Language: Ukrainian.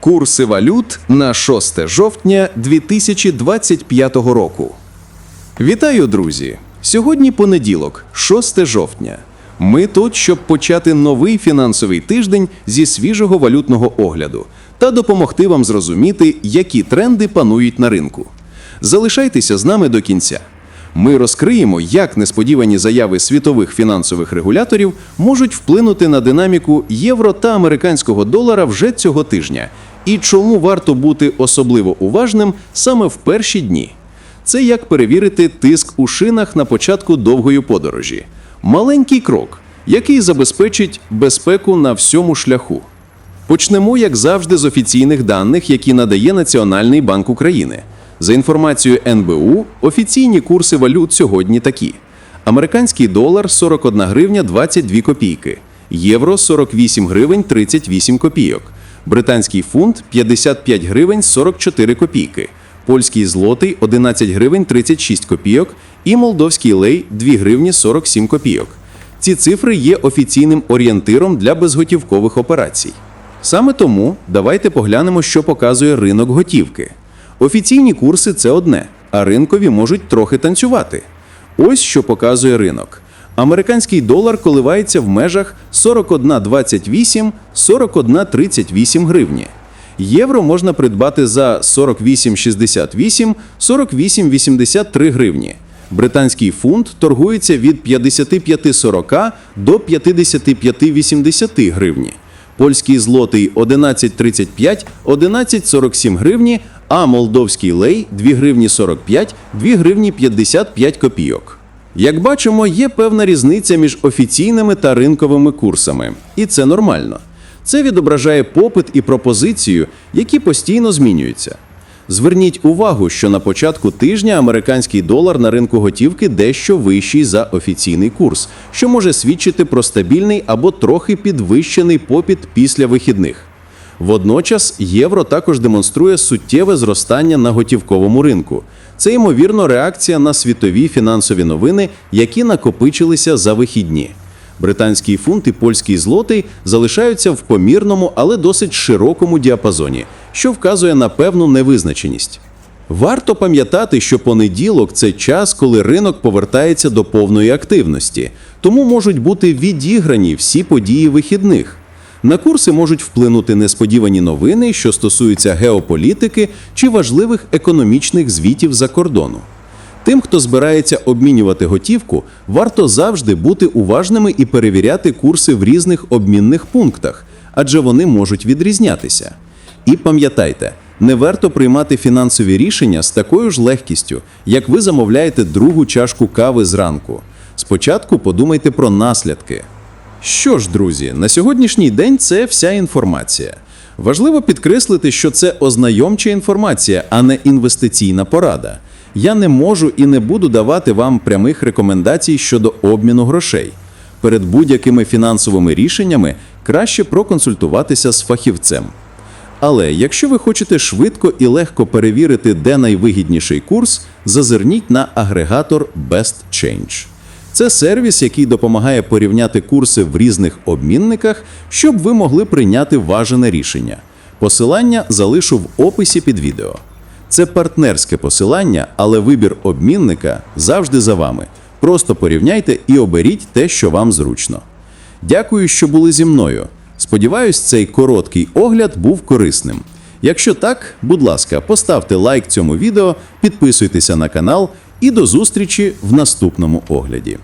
Курси валют на 6 жовтня 2025 року. Вітаю, друзі! Сьогодні понеділок, 6 жовтня. Ми тут, щоб почати новий фінансовий тиждень зі свіжого валютного огляду та допомогти вам зрозуміти, які тренди панують на ринку. Залишайтеся з нами до кінця. Ми розкриємо, як несподівані заяви світових фінансових регуляторів можуть вплинути на динаміку євро та американського долара вже цього тижня, і чому варто бути особливо уважним саме в перші дні. Це як перевірити тиск у шинах на початку довгої подорожі. Маленький крок, який забезпечить безпеку на всьому шляху. Почнемо, як завжди, з офіційних даних, які надає Національний банк України. За інформацією НБУ, офіційні курси валют сьогодні такі: американський долар 41 гривня 22 копійки, євро 48 гривень 38 копійок, британський фунт 55 гривень 44 копійки, польський злотий 11 гривень 36 копійок і молдовський лей 2 гривні 47 копійок. Ці цифри є офіційним орієнтиром для безготівкових операцій. Саме тому давайте поглянемо, що показує ринок готівки. Офіційні курси це одне, а ринкові можуть трохи танцювати. Ось що показує ринок. Американський долар коливається в межах 41,28 41,38 гривні. Євро можна придбати за 48,68 48,83 гривні. Британський фунт торгується від 55,40 до 55,80 гривні. Польський злотий 11,35 11,47 гривні, а молдовський лей 2 гривні 45 2 гривні 55 копійок. Як бачимо, є певна різниця між офіційними та ринковими курсами, і це нормально. Це відображає попит і пропозицію, які постійно змінюються. Зверніть увагу, що на початку тижня американський долар на ринку готівки дещо вищий за офіційний курс, що може свідчити про стабільний або трохи підвищений попит після вихідних. Водночас євро також демонструє суттєве зростання на готівковому ринку. Це ймовірно реакція на світові фінансові новини, які накопичилися за вихідні. Британський фунт і польський злотий залишаються в помірному, але досить широкому діапазоні, що вказує на певну невизначеність. Варто пам'ятати, що понеділок це час, коли ринок повертається до повної активності, тому можуть бути відіграні всі події вихідних. На курси можуть вплинути несподівані новини, що стосуються геополітики чи важливих економічних звітів за кордону. Тим, хто збирається обмінювати готівку, варто завжди бути уважними і перевіряти курси в різних обмінних пунктах, адже вони можуть відрізнятися. І пам'ятайте, не варто приймати фінансові рішення з такою ж легкістю, як ви замовляєте другу чашку кави зранку. Спочатку подумайте про наслідки. Що ж, друзі, на сьогоднішній день це вся інформація. Важливо підкреслити, що це ознайомча інформація, а не інвестиційна порада. Я не можу і не буду давати вам прямих рекомендацій щодо обміну грошей. Перед будь-якими фінансовими рішеннями краще проконсультуватися з фахівцем. Але якщо ви хочете швидко і легко перевірити, де найвигідніший курс, зазирніть на агрегатор Best Change. Це сервіс, який допомагає порівняти курси в різних обмінниках, щоб ви могли прийняти важене рішення. Посилання залишу в описі під відео. Це партнерське посилання, але вибір обмінника завжди за вами. Просто порівняйте і оберіть те, що вам зручно. Дякую, що були зі мною. Сподіваюсь, цей короткий огляд був корисним. Якщо так, будь ласка, поставте лайк цьому відео, підписуйтеся на канал і до зустрічі в наступному огляді.